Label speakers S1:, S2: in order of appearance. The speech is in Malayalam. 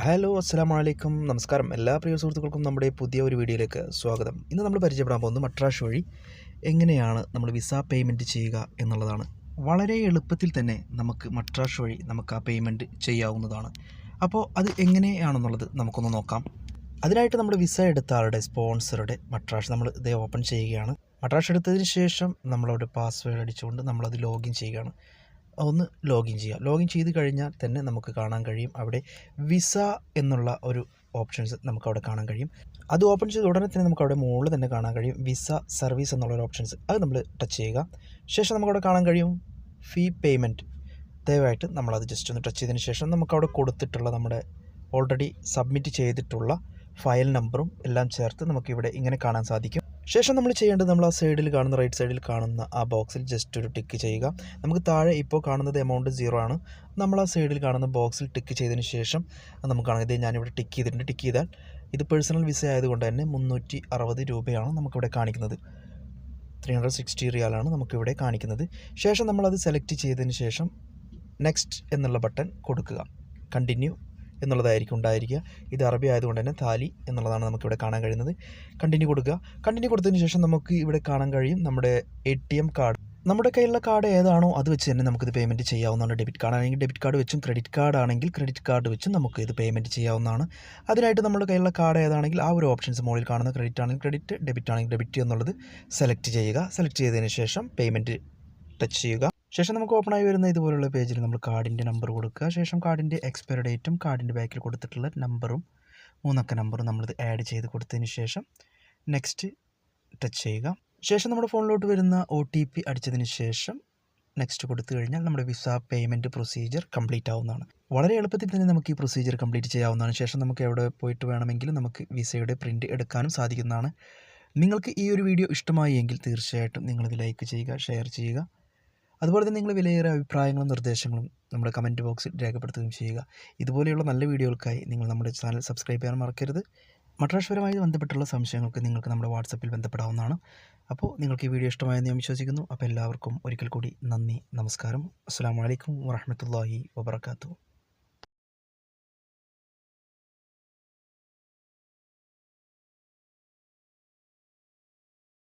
S1: ഹലോ അസ്സാം വലൈക്കും നമസ്കാരം. എല്ലാ പ്രിയ സുഹൃത്തുക്കൾക്കും നമ്മുടെ പുതിയ ഒരു വീഡിയോയിലേക്ക് സ്വാഗതം. ഇന്ന് നമ്മൾ പരിചയപ്പെടാൻ പോകുന്നത് മട്രാഷ് വഴി എങ്ങനെയാണ് നമ്മൾ വിസ പേയ്മെന്റ് ചെയ്യുക എന്നുള്ളതാണ്. വളരെ എളുപ്പത്തിൽ തന്നെ നമുക്ക് മട്രാഷ് വഴി നമുക്ക് ആ പേയ്മെന്റ് ചെയ്യാവുന്നതാണ്. അപ്പോൾ അത് എങ്ങനെയാണെന്നുള്ളത് നമുക്കൊന്ന് നോക്കാം. അതിനായിട്ട് നമ്മൾ വിസ എടുത്ത ആളുടെ സ്പോൺസറുടെ മട്രാഷ് നമ്മൾ ഇതേ ഓപ്പൺ ചെയ്യുകയാണ്. മട്രാഷ് എടുത്തതിന് ശേഷം നമ്മളവിടെ പാസ്വേഡ് അടിച്ചുകൊണ്ട് നമ്മളത് ലോഗിൻ ചെയ്യുകയാണ്. ഒന്ന് ലോഗിൻ ചെയ്യുക. ലോഗിൻ ചെയ്ത് കഴിഞ്ഞാൽ തന്നെ നമുക്ക് കാണാൻ കഴിയും അവിടെ വിസ എന്നുള്ള ഒരു ഓപ്ഷൻസ് നമുക്ക് അവിടെ കാണാൻ കഴിയും. അത് ഓപ്പൺ ചെയ്ത് ഉടനെ തന്നെ നമുക്ക് അവിടെ മുകളിൽ തന്നെ കാണാൻ കഴിയും വിസ സർവീസ് എന്നുള്ള ഒരു ഓപ്ഷൻസ് അത് നമ്മൾ ടച്ച് ചെയ്യുക. ശേഷം നമുക്കവിടെ കാണാൻ കഴിയും ഫീ പേയ്മെന്റ് ദയവായിട്ട് നമ്മളത് ജസ്റ്റ് ഒന്ന് ടച്ച് ചെയ്തതിന് ശേഷം നമുക്കവിടെ കൊടുത്തിട്ടുള്ള നമ്മുടെ ഓൾറെഡി സബ്മിറ്റ് ചെയ്തിട്ടുള്ള ഫയൽ നമ്പറും എല്ലാം ചേർത്ത് നമുക്കിവിടെ ഇങ്ങനെ കാണാൻ സാധിക്കും. ശേഷം നമ്മൾ ചെയ്യേണ്ടത് നമ്മൾ ആ സൈഡിൽ കാണുന്ന റൈറ്റ് സൈഡിൽ കാണുന്ന ആ ബോക്സിൽ ജസ്റ്റ് ഒരു ടിക്ക് ചെയ്യുക. നമുക്ക് താഴെ ഇപ്പോൾ കാണുന്നത് എമൗണ്ട് സീറോ ആണ്. നമ്മൾ ആ സൈഡിൽ കാണുന്ന ബോക്സിൽ ടിക്ക് ചെയ്തതിന് ശേഷം നമുക്ക് കാണാം ഇതേ ഞാനിവിടെ ടിക്ക് ചെയ്തിട്ടുണ്ട്. ടിക്ക് ചെയ്താൽ ഇത് പേഴ്സണൽ വിസ ആയതുകൊണ്ട് തന്നെ മുന്നൂറ്റി അറുപത് രൂപയാണ് നമുക്കിവിടെ കാണിക്കുന്നത്. ത്രീ ഹൺഡ്രഡ് സിക്സ്റ്റി റിയാലാണ് നമുക്കിവിടെ കാണിക്കുന്നത്. ശേഷം നമ്മളത് സെലക്ട് ചെയ്തതിന് ശേഷം നെക്സ്റ്റ് എന്നുള്ള ബട്ടൺ കൊടുക്കുക. കണ്ടിന്യൂ എന്നുള്ളതായിരിക്കും ഉണ്ടായിരിക്കുക. ഇത് അറബി ആയതുകൊണ്ട് തന്നെ താലി എന്നുള്ളതാണ് നമുക്കിവിടെ കാണാൻ കഴിയുന്നത്. കണ്ടിന്യൂ കൊടുക്കുക. കണ്ടിന്യൂ കൊടുത്തതിന് ശേഷം നമുക്ക് ഇവിടെ കാണാൻ കഴിയും നമ്മുടെ എ ടി എം കാർഡ് നമ്മുടെ കയ്യിലുള്ള കാർഡ് ഏതാണോ അത് വെച്ച് തന്നെ നമുക്കിത് പേയ്മെന്റ് ചെയ്യാവുന്നതാണ് ഡെബിറ്റ് കാർഡ് ആണെങ്കിൽ ഡെബിറ്റ് കാർഡ് വെച്ചും ക്രെഡിറ്റ് കാർഡ് ആണെങ്കിൽ ക്രെഡിറ്റ് കാർഡ് വെച്ചും നമുക്ക് ഇത് പേയ്മെന്റ് ചെയ്യാവുന്നതാണ്. അതിനായിട്ട് നമ്മുടെ കയ്യിലുള്ള കാർഡ് ഏതാണെങ്കിൽ ആ ഒരു ഓപ്ഷൻസ് മുകളിൽ കാണുന്ന ക്രെഡിറ്റ് ആണെങ്കിൽ ക്രെഡിറ്റ് ഡെബിറ്റ് ആണെങ്കിൽ ഡെബിറ്റ് എന്നുള്ളത് സെലക്ട് ചെയ്യുക. സെലക്ട് ചെയ്തതിന് ശേഷം പേയ്മെന്റ് ടച്ച് ചെയ്യുക. ശേഷം നമുക്ക് ഓപ്പൺ ആയി വരുന്ന ഇതുപോലുള്ള പേജിൽ നമ്മൾ കാർഡിന്റെ നമ്പർ കൊടുക്കുക. ശേഷം കാർഡിന്റെ എക്സ്പയറി ഡേറ്റും കാർഡിന്റെ ബാക്കിൽ കൊടുത്തിട്ടുള്ള നമ്പറും മൂന്നക്ക നമ്പറും നമ്മളിത് ആഡ് ചെയ്ത് കൊടുത്തതിന് ശേഷം നെക്സ്റ്റ് ടച്ച് ചെയ്യുക. ശേഷം നമ്മുടെ ഫോണിലോട്ട് വരുന്ന ഒ ടി പി അടിച്ചതിന് ശേഷം നെക്സ്റ്റ് കൊടുത്തു കഴിഞ്ഞാൽ നമ്മുടെ വിസ പേയ്മെന്റ് പ്രൊസീജിയർ കംപ്ലീറ്റ് ആവുന്നതാണ്. വളരെ എളുപ്പത്തിൽ തന്നെ നമുക്ക് ഈ പ്രൊസീജിയർ കംപ്ലീറ്റ് ചെയ്യാവുന്നതാണ്. ശേഷം നമുക്ക് എവിടെ പോയിട്ട് വേണമെങ്കിലും നമുക്ക് വിസയുടെ പ്രിന്റ് എടുക്കാനും സാധിക്കുന്നതാണ്. നിങ്ങൾക്ക് ഈ ഒരു വീഡിയോ ഇഷ്ടമായി എങ്കിൽ തീർച്ചയായിട്ടും നിങ്ങളിത് ലൈക്ക് ചെയ്യുക ഷെയർ ചെയ്യുക. അതുപോലെ തന്നെ നിങ്ങൾ വിലയേറിയ അഭിപ്രായങ്ങളും നിർദ്ദേശങ്ങളും നമ്മുടെ കമന്റ് ബോക്സിൽ രേഖപ്പെടുത്തുകയും ചെയ്യുക. ഇതുപോലെയുള്ള നല്ല വീഡിയോകൾക്കായി നിങ്ങൾ നമ്മുടെ ചാനൽ സബ്സ്ക്രൈബ് ചെയ്യാൻ മറക്കരുത്. മട്രാശ്വരമായി ബന്ധപ്പെട്ടുള്ള സംശയങ്ങൾക്ക് നിങ്ങൾക്ക് നമ്മുടെ വാട്സപ്പിൽ ബന്ധപ്പെടാവുന്നതാണ്. അപ്പോൾ നിങ്ങൾക്ക് ഈ വീഡിയോ ഇഷ്ടമായെന്ന് ഞാൻ വിശ്വസിക്കുന്നു. അപ്പോൾ എല്ലാവർക്കും ഒരിക്കൽ കൂടി നന്ദി നമസ്കാരം. അസ്സാം വലൈക്കും വാഹമത്തല്ലാഹി വാബർക്കാത്തു